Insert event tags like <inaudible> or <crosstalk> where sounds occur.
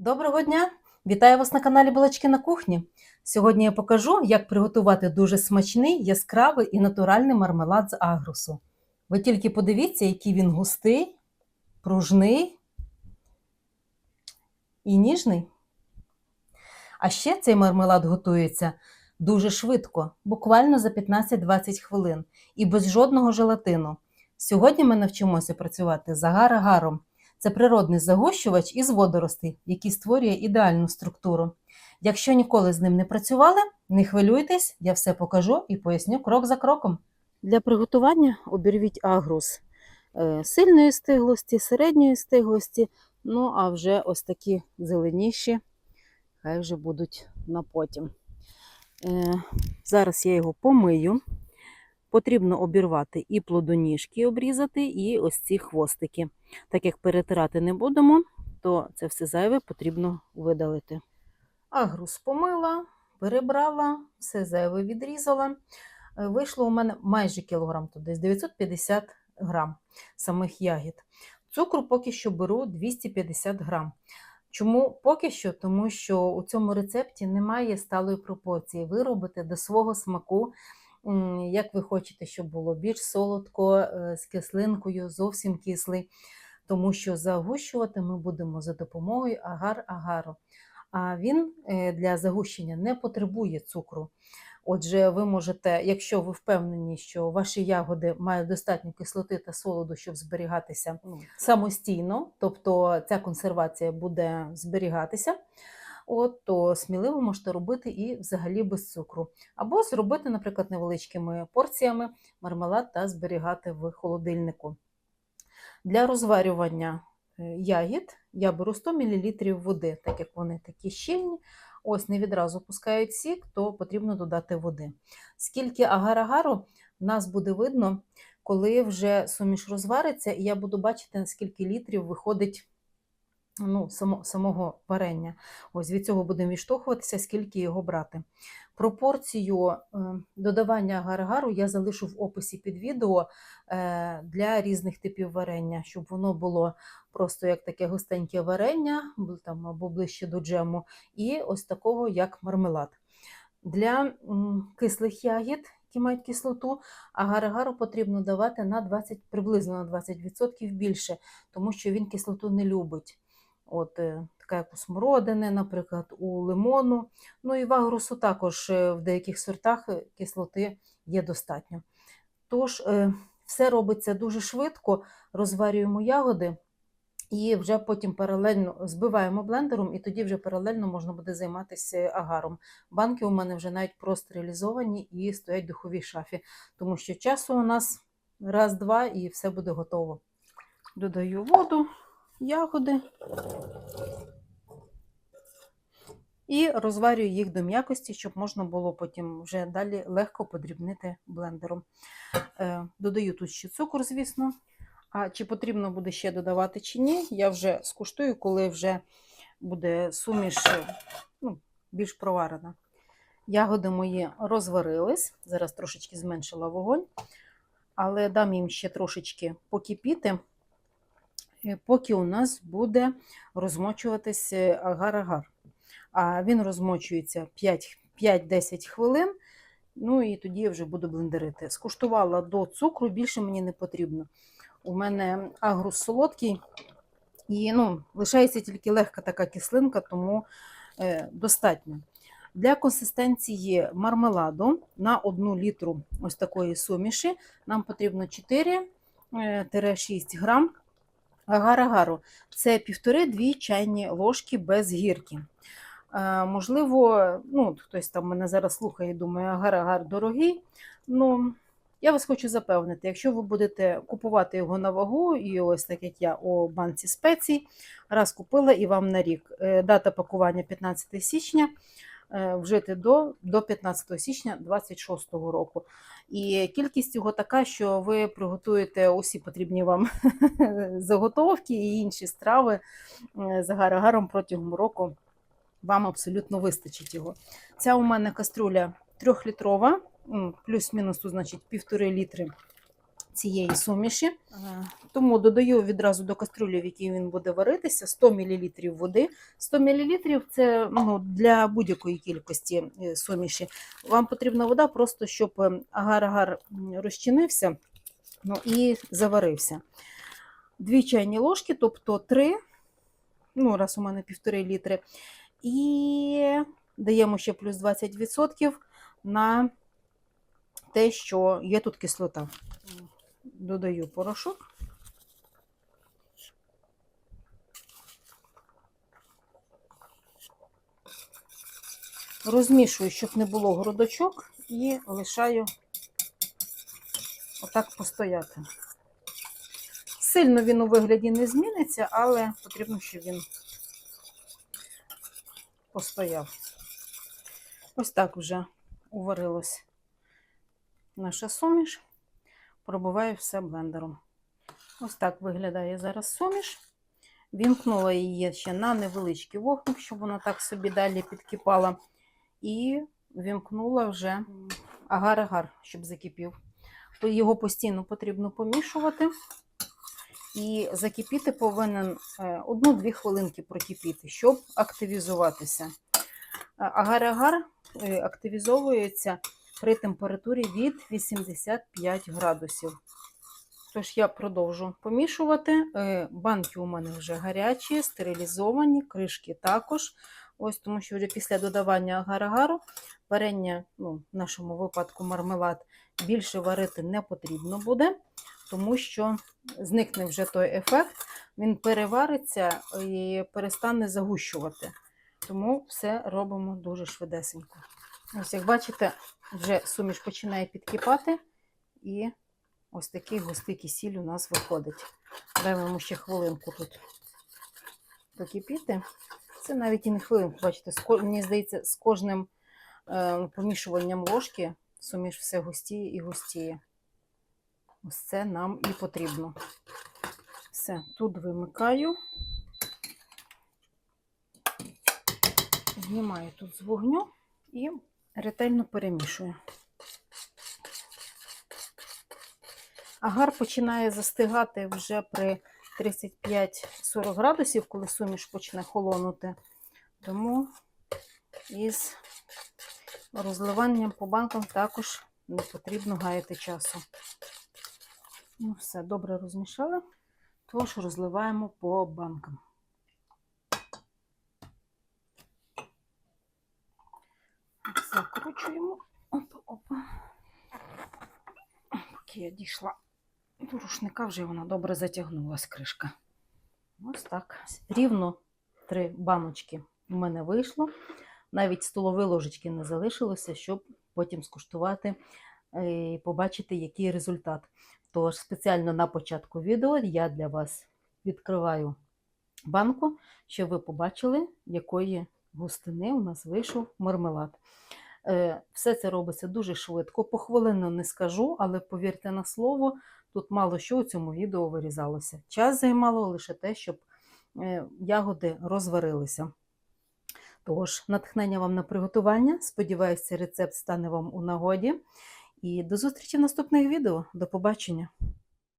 Доброго дня! Вітаю вас на каналі Балачки на кухні. Сьогодні я покажу, як приготувати дуже смачний, яскравий і натуральний мармелад з агрусу. Ви тільки подивіться, який він густий, пружний і ніжний. А ще цей мармелад готується дуже швидко, буквально за 15-20 хвилин і без жодного желатину. Сьогодні ми навчимося працювати з агар-агаром. Це природний загущувач із водоростей, який створює ідеальну структуру. Якщо ніколи з ним не працювали, не хвилюйтесь, я все покажу і поясню крок за кроком. Для приготування обірвіть агрус е, сильної стиглості, середньої стиглості, ну а вже ось такі зеленіші, хай вже будуть на потім. Е, Зараз я його помию. Потрібно обірвати і плодоніжки обрізати, і ось ці хвостики. Так як перетирати не будемо, то це все зайве потрібно видалити. Агрус помила, перебрала, все зайве відрізала. Е, Вийшло у мене майже кілограм, то десь 950 грам самих ягід. Цукру поки що беру 250 грам. Чому поки що? Тому що у цьому рецепті немає сталої пропорції. Ви робите до свого смаку як ви хочете, щоб було більш солодко, е, з кислинкою, зовсім кислий, тому що загущувати ми будемо за допомогою агар-агару. А він е, для загущення не потребує цукру. Отже, ви можете, якщо ви впевнені, що ваші ягоди мають достатньо кислоти та солоду, щоб зберігатися ну, самостійно, тобто ця консервація буде зберігатися, от, то сміливо можете робити і взагалі без цукру. Або зробити, наприклад, невеличкими порціями мармелад та зберігати в холодильнику. Для розварювання е, ягід я беру 100 мл води, так як вони такі щільні. Ось не відразу пускають сік, то потрібно додати води. Скільки агар-агару нас буде видно, коли вже суміш розвариться, і я буду бачити, скільки літрів виходить ну, само, самого варення. Ось від цього будемо відштовхуватися, скільки його брати. Пропорцію е, додавання агар-агару я залишу в описі під відео е, для різних типів варення, щоб воно було просто як таке густеньке варення, там, або ближче до джему, і ось такого, як мармелад. Для кислих ягід, які мають кислоту, агар-агару потрібно давати на 20, приблизно на 20% більше, тому що він кислоту не любить. От, е, така як у смородини, наприклад, у лимону. Ну і в агрусу також е, в деяких сортах е, кислоти є достатньо. Тож, все робиться дуже швидко, розварюємо ягоди. І вже потім паралельно збиваємо блендером, і тоді вже паралельно можна буде займатися агаром. Банки у мене вже навіть простерилізовані і стоять в духовій шафі, тому що часу у нас раз-два і все буде готово. Додаю воду, ягоди і розварюю їх до м'якості, щоб можна було потім вже далі легко подрібнити блендером. Е, Додаю тут ще цукор, звісно. А чи потрібно буде ще додавати чи ні, я вже скуштую, коли вже буде суміш ну, більш проварена. Ягоди мої розварились, зараз трошечки зменшила вогонь, але дам їм ще трошечки покипіти, е, поки у нас буде розмочуватись агар-агар. А він розмочується 5-10 хвилин. Ну і тоді я вже буду блендерити. Скуштувала до цукру, більше мені не потрібно. У мене агрус солодкий, і ну, лишається тільки легка така кислинка, тому е, достатньо. Для консистенції мармеладу на 1 літру ось такої суміші нам потрібно 4-6 грам агар-агару. Це 1,5-2 чайні ложки без гірки. Е, можливо, ну, хтось там мене зараз слухає і думає, агар-агар дорогий. Ну, я вас хочу запевнити, якщо ви будете купувати його на вагу, і ось так як я у банці спецій, раз купила і вам на рік. Е, Дата пакування 15 січня, вжити до, до 15 січня 2026 року. І кількість його така, що ви приготуєте усі потрібні вам <laughs> заготовки і інші страви е, з агар-агаром протягом року. Вам абсолютно вистачить його. Ця у мене каструля трьохлітрова, плюс-мінус, значить, півтори літри цієї суміші. Тому додаю відразу до каструлі, в якій він буде варитися, 100 мл води. 100 мл це ну, для будь-якої кількості е, суміші. Вам потрібна вода просто, щоб е, агар-агар розчинився ну, і заварився. Дві чайні ложки, тобто три, ну, раз у мене півтори літри. І даємо ще плюс 20% на те, що є тут кислота. Додаю порошок. Розмішую, щоб не було грудочок, і лишаю отак постояти. Сильно він у вигляді не зміниться, але потрібно, щоб він постояв. Ось так вже уварилась наша суміш. Пробиваю все блендером. Ось так виглядає зараз суміш. Вімкнула її ще на невеличкий вогник, щоб вона так собі далі підкипала. І вімкнула вже агар-агар, щоб закипів. Його постійно потрібно помішувати. І закипіти повинен е, одну-дві хвилинки прокипіти, щоб активізуватися. Е, Агар-агар е, активізовується при температурі від 85 градусів. Тож я продовжу помішувати. Е, Банки у мене вже гарячі, стерилізовані, кришки також. Ось тому що вже після додавання агар-агару варення, ну, в нашому випадку мармелад, більше варити не потрібно буде, тому що зникне вже той ефект, він перевариться і перестане загущувати. Тому все робимо дуже швидесенько. Ось, як бачите, вже суміш починає підкипати, і ось такий густий кисіль у нас виходить. Даємо йому ще хвилинку тут покипіти. Це навіть і не хвилинку, бачите, мені здається, з кожним е, помішуванням ложки суміш все густіє і густіє. Ось це нам і потрібно. Все, тут вимикаю. Знімаю тут з вогню і ретельно перемішую. Агар починає застигати вже при 35-40 градусів, коли суміш почне холонути. Тому із розливанням по банкам також не потрібно гаяти часу. Ну, все, добре розмішали, тож розливаємо по банкам. Закручуємо. Опа, опа. Поки я дійшла до рушника, вже вона добре затягнулась кришка. Ось так. Рівно три баночки у мене вийшло. Навіть столової ложечки не залишилося, щоб потім скуштувати е, і побачити, який результат. Тож спеціально на початку відео я для вас відкриваю банку, щоб ви побачили, якої густини у нас вийшов мармелад. Е, Все це робиться дуже швидко. Похвилинно не скажу, але повірте на слово, тут мало що у цьому відео вирізалося. Час займало лише те, щоб е, ягоди розварилися. Тож, натхнення вам на приготування. Сподіваюся, цей рецепт стане вам у нагоді. І до зустрічі в наступних відео. До побачення!